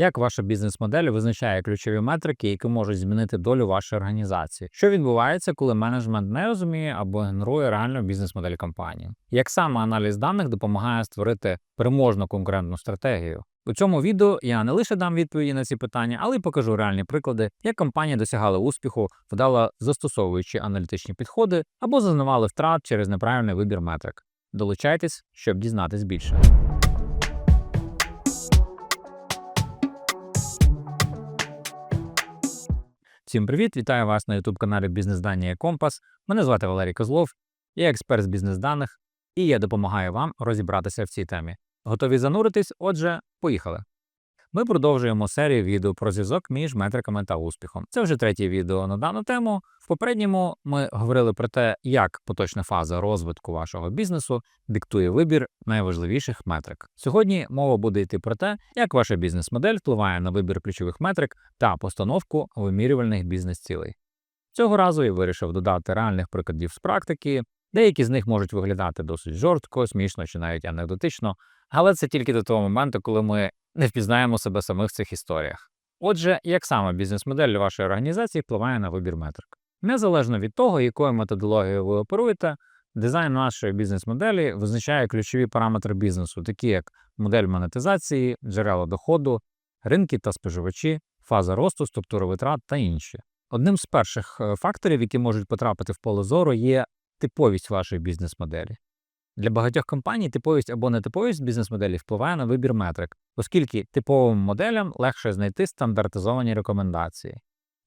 Як ваша бізнес-модель визначає ключові метрики, які можуть змінити долю вашої організації? Що відбувається, коли менеджмент не розуміє або ігнорує реальну бізнес-модель компанії? Як саме аналіз даних допомагає створити переможну конкурентну стратегію? У цьому відео я не лише дам відповіді на ці питання, але й покажу реальні приклади, як компанії досягали успіху, вдало застосовуючи аналітичні підходи або зазнавали втрат через неправильний вибір метрик. Долучайтесь, щоб дізнатись більше. Всім привіт! Вітаю вас на youtube каналі Бізнес Дані Компас. Мене звати Валерій Козлов, я експерт з бізнес даних, і я допомагаю вам розібратися в цій темі. Готові зануритись? Отже, поїхали. Ми продовжуємо серію відео про зв'язок між метриками та успіхом. Це вже третє відео на дану тему. В попередньому ми говорили про те, як поточна фаза розвитку вашого бізнесу диктує вибір найважливіших метрик. Сьогодні мова буде йти про те, як ваша бізнес-модель впливає на вибір ключових метрик та постановку вимірювальних бізнес-цілей. Цього разу я вирішив додати реальних прикладів з практики. Деякі з них можуть виглядати досить жорстко, смішно чи навіть анекдотично, але це тільки до того моменту, коли ми не впізнаємо себе самих в цих історіях. Отже, як саме бізнес-модель вашої організації впливає на вибір метрик? Незалежно від того, якою методологією ви оперуєте, дизайн нашої бізнес-моделі визначає ключові параметри бізнесу, такі як модель монетизації, джерела доходу, ринки та споживачі, фаза росту, структура витрат та інші. Одним з перших е, факторів, які можуть потрапити в поле зору, є типовість вашої бізнес-моделі. Для багатьох компаній типовість або нетиповість бізнес-моделі впливає на вибір метрик, оскільки типовим моделям легше знайти стандартизовані рекомендації.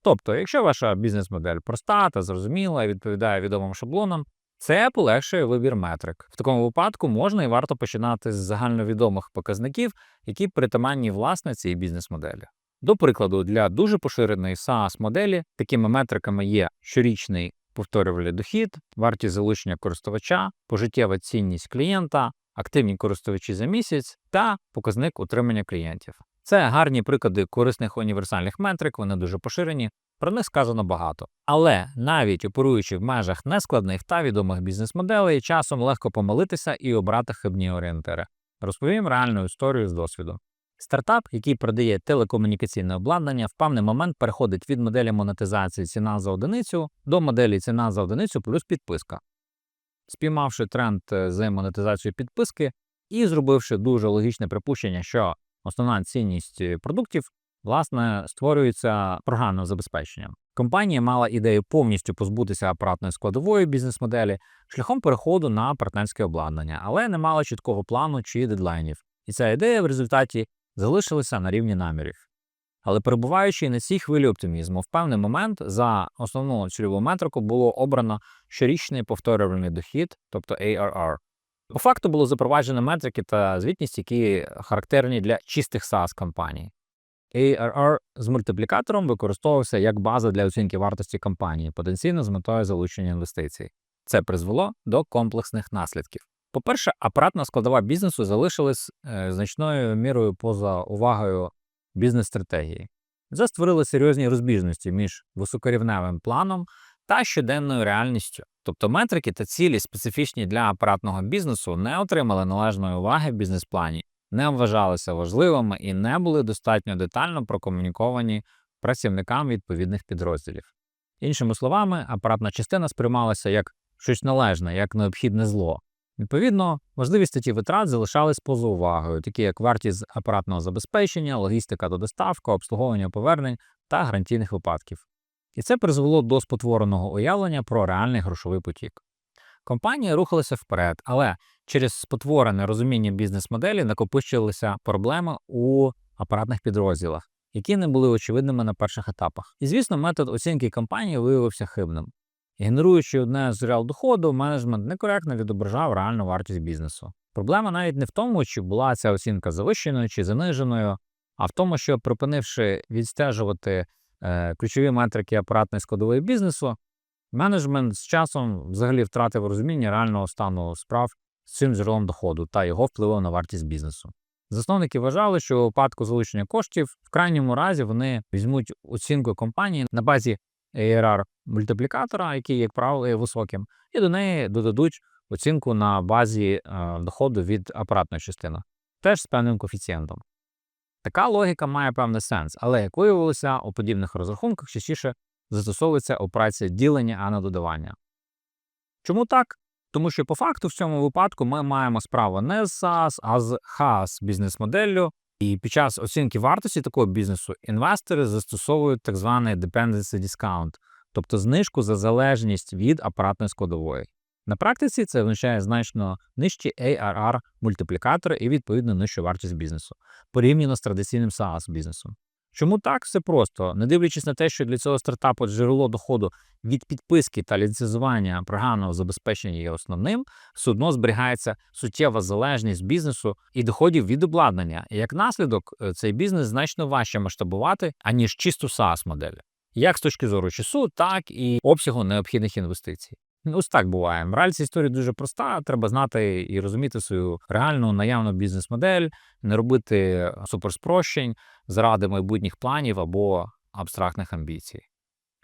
Тобто, якщо ваша бізнес-модель проста та зрозуміла і відповідає відомим шаблонам, це полегшує вибір метрик. В такому випадку можна і варто починати з загальновідомих показників, які притаманні власне цій бізнес-моделі. До прикладу, для дуже поширеної SaaS-моделі такими метриками є щорічний повторювальний дохід, вартість залучення користувача, пожиттєва цінність клієнта, активні користувачі за місяць та показник утримання клієнтів. Це гарні приклади корисних універсальних метрик, вони дуже поширені, про них сказано багато. Але навіть оперуючи в межах нескладних та відомих бізнес-моделей, часом легко помилитися і обрати хибні орієнтири. Розповім реальну історію з досвіду. Стартап, який продає телекомунікаційне обладнання, в певний момент переходить від моделі монетизації ціна за одиницю до моделі ціна за одиницю плюс підписка. Спіймавши тренд е, з монетизацією підписки і зробивши дуже логічне припущення, що основна цінність е, продуктів власне створюється програмним забезпеченням. Компанія мала ідею повністю позбутися апаратної складової бізнес-моделі шляхом переходу на партнерське обладнання, але не мала чіткого плану чи дедлайнів. І ця ідея в результаті залишилися на рівні намірів. Але перебуваючи на цій хвилі оптимізму, в певний момент за основну цільову метрику було обрано щорічний повторювальний дохід, тобто ARR. По факту було запроваджено метрики та звітність, які характерні для чистих SaaS компаній. ARR з мультиплікатором використовувався як база для оцінки вартості компанії, потенційно з метою залучення інвестицій. Це призвело до комплексних наслідків. По-перше, апаратна складова бізнесу залишилась е, значною мірою поза увагою бізнес-стратегії. Це створили серйозні розбіжності між високорівневим планом та щоденною реальністю. Тобто метрики та цілі, специфічні для апаратного бізнесу, не отримали належної уваги в бізнес-плані, не вважалися важливими і не були достатньо детально прокомуніковані працівникам відповідних підрозділів. Іншими словами, апаратна частина сприймалася як щось належне, як необхідне зло. Відповідно, важливі статті витрат залишались поза увагою, такі як вартість апаратного забезпечення, логістика до доставка, обслуговування повернень та гарантійних випадків. І це призвело до спотвореного уявлення про реальний грошовий потік. Компанії рухалися вперед, але через спотворене розуміння бізнес-моделі накопичилися проблеми у апаратних підрозділах, які не були очевидними на перших етапах. І, звісно, метод оцінки компанії виявився хибним. Генеруючи одне з джерел доходу, менеджмент некоректно відображав реальну вартість бізнесу. Проблема навіть не в тому, чи була ця оцінка завищеною чи заниженою, а в тому, що припинивши відстежувати е, ключові метрики апаратної складової бізнесу, менеджмент з часом взагалі втратив розуміння реального стану справ з цим джерелом доходу та його впливу на вартість бізнесу. Засновники вважали, що у випадку залучення коштів в крайньому разі вони візьмуть оцінку компанії на базі ARR мультиплікатора, який, як правило, є високим, і до неї додадуть оцінку на базі е, доходу від апаратної частини, теж з певним коефіцієнтом. Така логіка має певний сенс, але як виявилося, у подібних розрахунках частіше застосовується операція ділення, а не додавання. Чому так? Тому що по факту в цьому випадку ми маємо справу не з SaaS, а з HaaS бізнес-моделлю, і під час оцінки вартості такого бізнесу інвестори застосовують так званий dependency discount, тобто знижку за залежність від апаратної складової. На практиці це означає значно нижчі ARR мультиплікатори і відповідно нижчу вартість бізнесу порівняно з традиційним SaaS бізнесом. Чому так? Все просто, не дивлячись на те, що для цього стартапу джерело доходу від підписки та ліцензування програмного забезпечення є основним, все одно зберігається суттєва залежність бізнесу і доходів від обладнання. І як наслідок, е, цей бізнес значно важче масштабувати, аніж чисту SaaS модель, як з точки зору часу, так і обсягу необхідних інвестицій. Ну, Ось так буває. Мораль цієї історії дуже проста. Треба знати і розуміти свою реальну наявну бізнес-модель, не робити суперспрощень заради майбутніх планів або абстрактних амбіцій.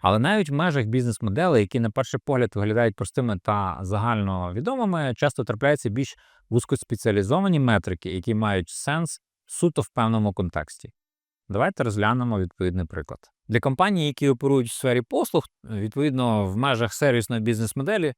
Але навіть в межах бізнес-моделей, які на перший погляд виглядають простими та загально відомими, часто трапляються більш вузькоспеціалізовані метрики, які мають сенс суто в певному контексті. Давайте розглянемо відповідний приклад. Для компаній, які оперують в сфері послуг, відповідно, в межах сервісної бізнес-моделі,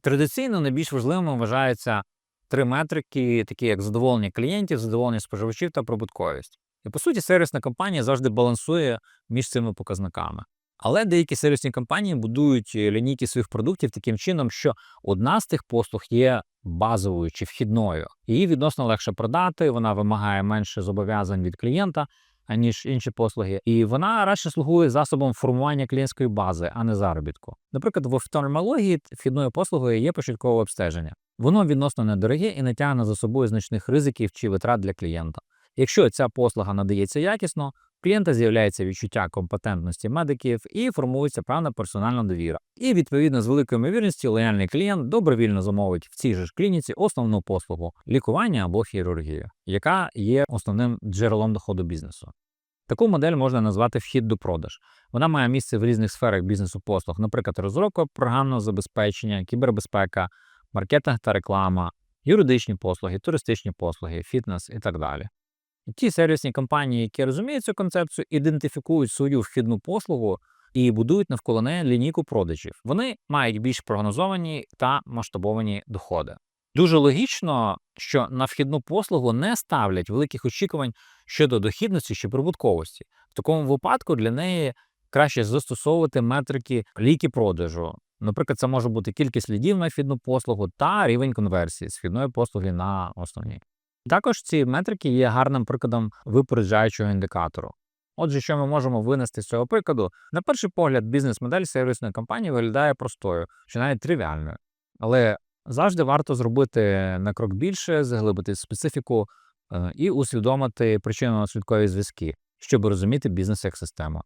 традиційно найбільш важливими вважаються три метрики, такі як задоволення клієнтів, задоволення споживачів та прибутковість. І по суті, сервісна компанія завжди балансує між цими показниками. Але деякі сервісні компанії будують лінійки своїх продуктів таким чином, що одна з тих послуг є базовою чи вхідною. Її відносно легше продати, вона вимагає менше зобов'язань від клієнта, аніж інші послуги, і вона радше слугує засобом формування клієнтської бази, а не заробітку. Наприклад, в офтальмології вхідною послугою є початкове обстеження. Воно відносно недороге і не тягне за собою значних ризиків чи витрат для клієнта. Якщо ця послуга надається якісно, клієнта з'являється відчуття компетентності медиків і формується певна персональна довіра. І відповідно з великою ймовірністю лояльний клієнт добровільно замовить в цій же ж клініці основну послугу лікування або хірургію, яка є основним джерелом доходу бізнесу. Таку модель можна назвати вхід до продаж. Вона має місце в різних сферах бізнесу послуг, наприклад, розробка програмного забезпечення, кібербезпека, маркетинг та реклама, юридичні послуги, туристичні послуги, фітнес і так далі. Ті сервісні компанії, які розуміють цю концепцію, ідентифікують свою вхідну послугу і будують навколо неї лінійку продажів. Вони мають більш прогнозовані та масштабовані доходи. Дуже логічно, що на вхідну послугу не ставлять великих очікувань щодо дохідності чи прибутковості. В такому випадку для неї краще застосовувати метрики ліки продажу. Наприклад, це може бути кількість лідів на вхідну послугу та рівень конверсії з вхідної послуги на основні. Також ці метрики є гарним прикладом випереджаючого індикатору. Отже, що ми можемо винести з цього прикладу, на перший погляд, бізнес-модель сервісної компанії виглядає простою, чи навіть тривіальною. Але завжди варто зробити на крок більше, заглибити специфіку е, і усвідомити причинно-наслідкові зв'язки, щоб розуміти бізнес як систему.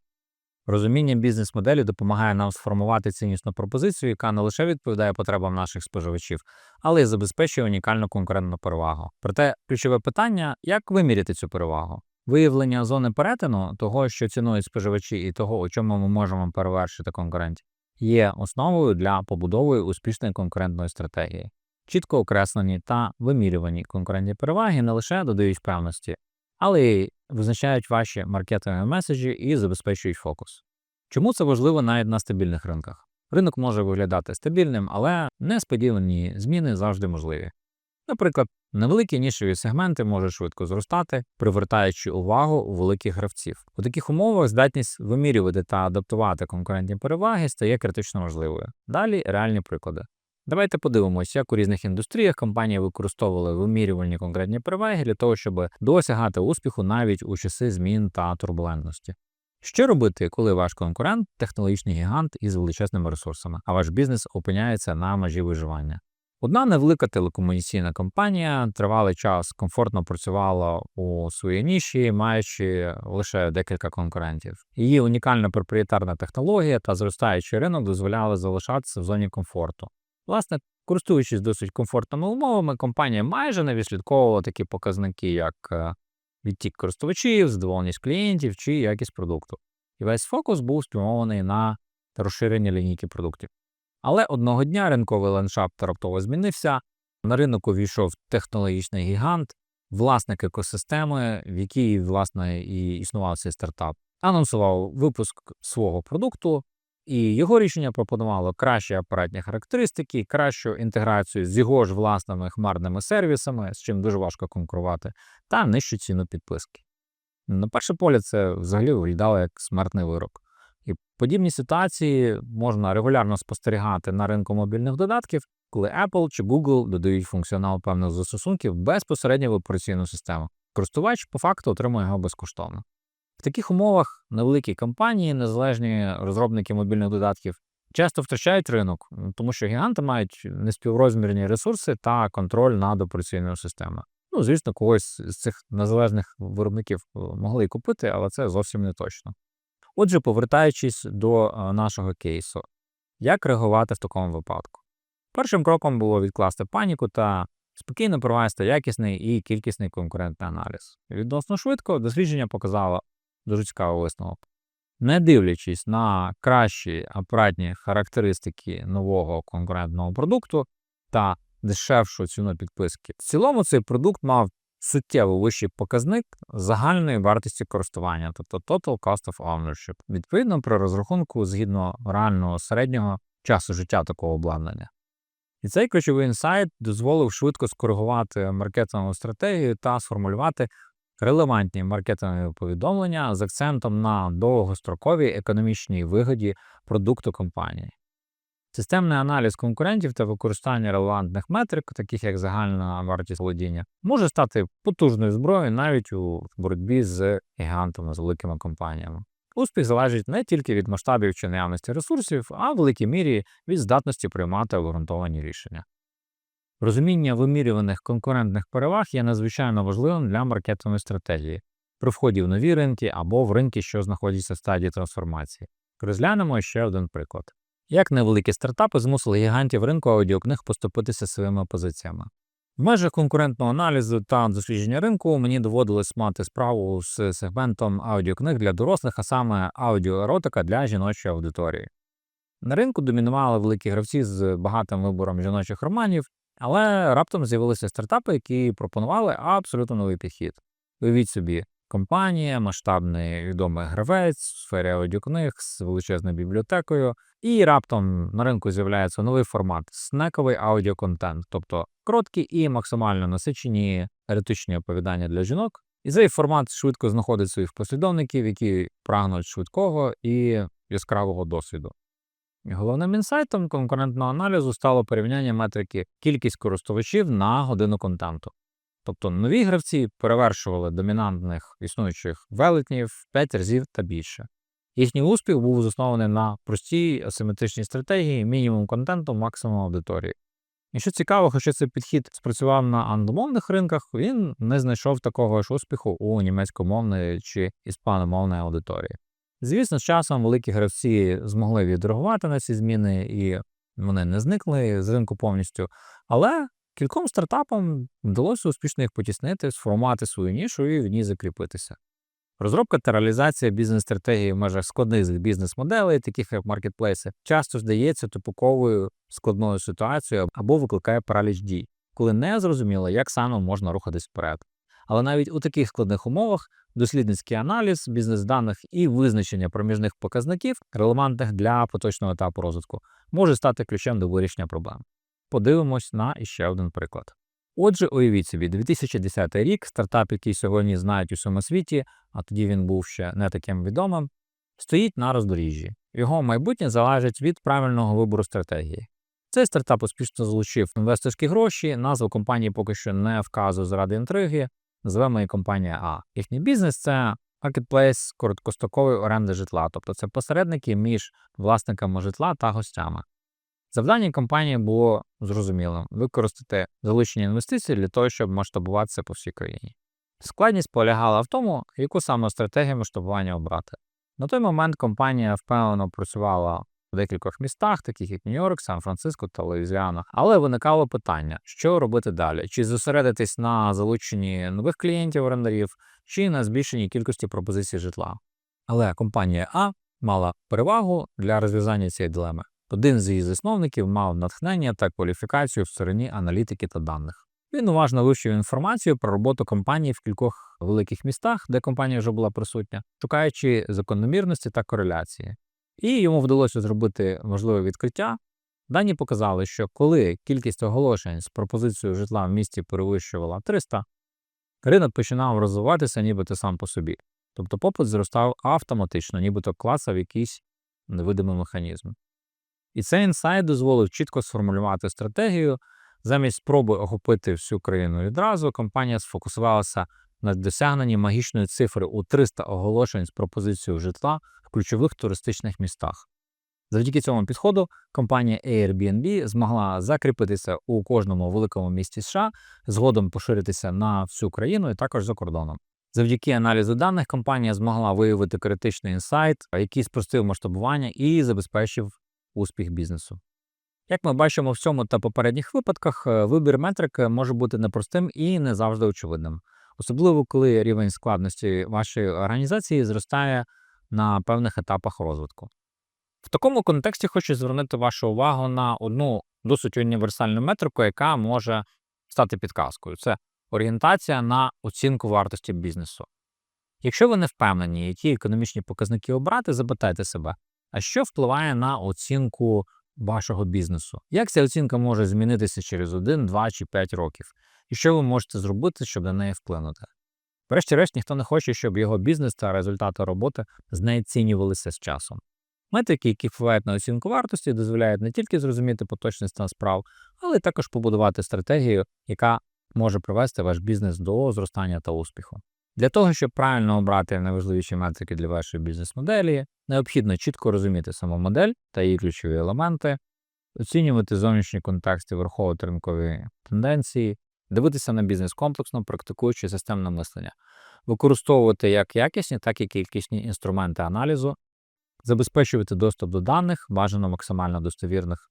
Розуміння бізнес-моделі допомагає нам сформувати ціннісну пропозицію, яка не лише відповідає потребам наших споживачів, але й забезпечує унікальну конкурентну перевагу. Проте ключове питання як виміряти цю перевагу? Виявлення зони перетину того, що цінують споживачі, і того, у чому ми можемо перевершити конкурентів, є основою для побудови успішної конкурентної стратегії. Чітко окреслені та вимірювані конкурентні переваги не лише додають певності, але визначають ваші маркетингові меседжі і забезпечують фокус. Чому це важливо навіть на стабільних ринках? Ринок може виглядати стабільним, але несподівані зміни завжди можливі. Наприклад, невеликі нішеві сегменти можуть швидко зростати, привертаючи увагу великих гравців. У таких умовах здатність вимірювати та адаптувати конкурентні переваги стає критично важливою. Далі реальні приклади. Давайте подивимося, як у різних індустріях компанії використовували вимірювальні конкретні переваги для того, щоб досягати успіху навіть у часи змін та турбулентності. Що робити, коли ваш конкурент технологічний гігант із величезними ресурсами, а ваш бізнес опиняється на межі виживання? Одна невелика телекомунікаційна компанія тривалий час комфортно працювала у своїй ніші, маючи лише декілька конкурентів. Її унікальна проприєтарна технологія та зростаючий ринок дозволяли залишатися в зоні комфорту. Власне, користуючись досить комфортними умовами, компанія майже не відслідковувала такі показники, як е, відтік користувачів, задоволеність клієнтів чи якість продукту. І весь фокус був спрямований на розширення лінійки продуктів. Але одного дня ринковий ландшафт раптово змінився. На ринок увійшов технологічний гігант, власник екосистеми, в якій власне і існував цей стартап, анонсував випуск свого продукту, і його рішення пропонувало кращі апаратні характеристики, кращу інтеграцію з його ж власними хмарними сервісами, з чим дуже важко конкурувати, та нижчу ціну підписки. На перше погляд, це взагалі виглядало як смертний вирок. І подібні ситуації можна регулярно спостерігати на ринку мобільних додатків, коли Apple чи Google додають функціонал певних застосунків безпосередньо в операційну систему. Користувач по факту отримує його безкоштовно. В таких умовах невеликі компанії, незалежні розробники мобільних додатків, часто втрачають ринок, тому що гіганти мають неспіврозмірні ресурси та контроль над операційною системою. Ну, звісно, когось з цих незалежних виробників е, могли купити, але це зовсім не точно. Отже, повертаючись до е, нашого кейсу, як реагувати в такому випадку? Першим кроком було відкласти паніку та спокійно провести якісний і кількісний конкурентний аналіз. Відносно швидко дослідження показало дуже цікавий висновок. Не дивлячись на кращі апаратні характеристики нового конкурентного продукту та дешевшу ціну підписки, в цілому цей продукт мав суттєво вищий показник загальної вартості користування, тобто Total Cost of Ownership, відповідно при розрахунку згідно реального середнього часу життя такого обладнання. І цей ключовий інсайт дозволив швидко скоригувати маркетингову стратегію та сформулювати релевантні маркетингові повідомлення з акцентом на довгостроковій економічній вигоді продукту компанії. Системний аналіз конкурентів та використання релевантних метрик, таких як загальна вартість володіння, може стати потужною зброєю навіть у боротьбі з гігантами, з великими компаніями. Успіх залежить не тільки від масштабів чи наявності ресурсів, а в великій мірі від здатності приймати обґрунтовані рішення. Розуміння вимірюваних конкурентних переваг є надзвичайно важливим для маркетингової стратегії при вході в нові ринки або в ринки, що знаходяться в стадії трансформації. Розглянемо ще один приклад. Як невеликі стартапи змусили гігантів ринку аудіокниг поступитися своїми позиціями. В межах конкурентного аналізу та дослідження ринку мені доводилось мати справу з сегментом аудіокниг для дорослих, а саме аудіоеротика для жіночої аудиторії. На ринку домінували великі гравці з багатим вибором жіночих романів, але раптом з'явилися стартапи, які пропонували абсолютно новий підхід. Уявіть собі, компанія, масштабний відомий гравець в сфері аудіокниг з величезною бібліотекою, і раптом на ринку з'являється новий формат снековий аудіоконтент, тобто короткі і максимально насичені еретичні оповідання для жінок. І цей формат швидко знаходить своїх послідовників, які прагнуть швидкого і яскравого досвіду. Головним інсайтом конкурентного аналізу стало порівняння метрики кількість користувачів на годину контенту. Тобто нові гравці перевершували домінантних існуючих велетнів в 5 разів та більше. Їхній успіх був заснований на простій асиметричній стратегії, мінімум контенту, максимум аудиторії. І що цікаво, хоча цей підхід спрацював на англомовних ринках, він не знайшов такого ж успіху у німецькомовної чи іспаномовної аудиторії. Звісно, з часом великі гравці змогли відреагувати на ці зміни, і вони не зникли з ринку повністю. Але кільком стартапам вдалося успішно їх потіснити, сформувати свою нішу і в ній закріпитися. Розробка та реалізація бізнес-стратегії в межах складних бізнес-моделей, таких як маркетплейси, часто здається тупиковою складною ситуацією або викликає параліч дій, коли не зрозуміло, як саме можна рухатись вперед. Але навіть у таких складних умовах дослідницький аналіз бізнес-даних і визначення проміжних показників, релевантних для поточного етапу розвитку, може стати ключем до вирішення проблем. Подивимось на іще один приклад. Отже, уявіть собі, 2010 рік, стартап, який сьогодні знають у всьому світі, а тоді він був ще не таким відомим, стоїть на роздоріжжі. Його майбутнє залежить від правильного вибору стратегії. Цей стартап успішно залучив інвесторські гроші, назву компанії поки що не вказує заради інтриги, називаємо її компанія А. Їхній бізнес це маркетплейс короткостокової оренди житла, тобто це посередники між власниками житла та гостями. Завдання компанії було зрозумілим використати залучені інвестиції для того, щоб масштабуватися по всій країні. Складність полягала в тому, яку саме стратегію масштабування обрати. На той момент компанія впевнено працювала в декількох містах, таких як Нью-Йорк, Сан-Франциско та Луїзіана. Але виникало питання, що робити далі: чи зосередитись на залученні нових клієнтів орендарів, чи на збільшенні кількості пропозицій житла. Але компанія А мала перевагу для розв'язання цієї дилеми. Один з її засновників мав натхнення та кваліфікацію в стороні аналітики та даних. Він уважно вивчив інформацію про роботу компанії в кількох великих містах, де компанія вже була присутня, шукаючи закономірності та кореляції. І йому вдалося зробити важливе відкриття. Дані показали, що коли кількість оголошень з пропозицією житла в місті перевищувала 300, ринок починав розвиватися нібито сам по собі. Тобто попит зростав автоматично, нібито клацав якийсь невидимий механізм. І цей інсайт дозволив чітко сформулювати стратегію. Замість спроби охопити всю країну відразу, компанія сфокусувалася на досягненні магічної цифри у 300 оголошень з пропозицією житла в ключових туристичних містах. Завдяки цьому підходу компанія Airbnb змогла закріпитися у кожному великому місті США, згодом поширитися на всю країну і також за кордоном. Завдяки аналізу даних компанія змогла виявити критичний інсайт, який спростив масштабування і забезпечив успіх бізнесу. Як ми бачимо в цьому та попередніх випадках, е, вибір метрик може бути непростим і не завжди очевидним, особливо коли рівень складності вашої організації зростає на певних етапах розвитку. В такому контексті хочу звернути вашу увагу на одну досить універсальну метрику, яка може стати підказкою. Це орієнтація на оцінку вартості бізнесу. Якщо ви не впевнені, які економічні показники обрати, запитайте себе, а що впливає на оцінку вашого бізнесу? Як ця оцінка може змінитися через 1, 2 чи 5 років? І що ви можете зробити, щоб на неї вплинути? Врешті-решт, ніхто не хоче, щоб його бізнес та результати роботи знецінювалися з часом. Метрики, які впливають на оцінку вартості, дозволяють не тільки зрозуміти поточний стан справ, але й також побудувати стратегію, яка може привести ваш бізнес до зростання та успіху. Для того, щоб правильно обрати найважливіші метрики для вашої бізнес-моделі, необхідно чітко розуміти саму модель та її ключові елементи, оцінювати зовнішні контексти, враховувати ринкові тенденції, дивитися на бізнес комплексно, практикуючи системне мислення, використовувати як якісні, так і кількісні інструменти аналізу, забезпечувати доступ до даних, бажано максимально достовірних,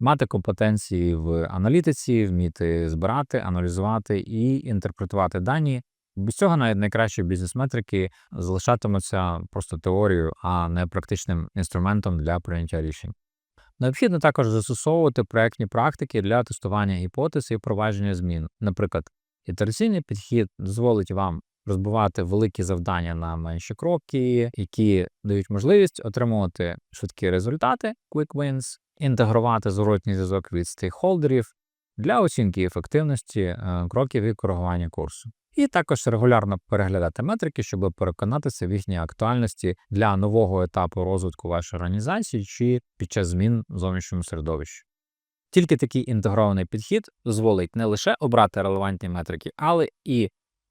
мати компетенції в аналітиці, вміти збирати, аналізувати і інтерпретувати дані. Без цього навіть найкращі бізнес-метрики залишатимуться просто теорією, а не практичним інструментом для прийняття рішень. Необхідно також застосовувати проектні практики для тестування гіпотез і впровадження змін. Наприклад, ітераційний підхід дозволить вам розбивати великі завдання на менші кроки, які дають можливість отримувати швидкі результати, quick wins, інтегрувати зворотній зв'язок від стейкхолдерів для оцінки ефективності е, кроків і коригування курсу. І також регулярно переглядати метрики, щоб переконатися в їхній актуальності для нового етапу розвитку вашої організації чи під час змін в зовнішньому середовищі. Тільки такий інтегрований підхід дозволить не лише обрати релевантні метрики, але і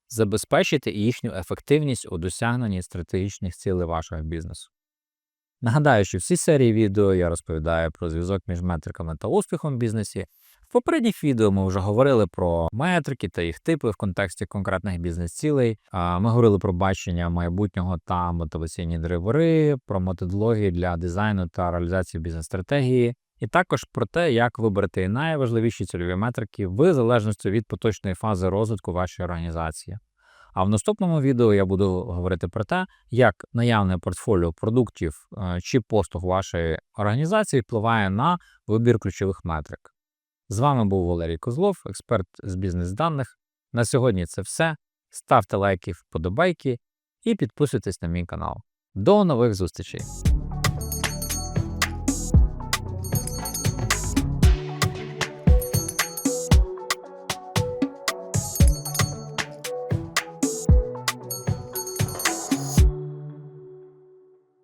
забезпечити їхню ефективність у досягненні стратегічних цілей вашого бізнесу. Нагадаю, що в цій серії відео я розповідаю про зв'язок між метриками та успіхом в бізнесі. В попередніх відео ми вже говорили про метрики та їх типи в контексті конкретних бізнес-цілей. Ми говорили про бачення майбутнього та мотиваційні драйвери, про методології для дизайну та реалізації бізнес-стратегії, і також про те, як вибрати найважливіші цільові метрики в залежності від поточної фази розвитку вашої організації. А в наступному відео я буду говорити про те, як наявне портфоліо продуктів е, чи послуг вашої організації впливає на вибір ключових метрик. З вами був Валерій Козлов, експерт з бізнес-даних. На сьогодні це все. Ставте лайки, вподобайки і підписуйтесь на мій канал. До нових зустрічей!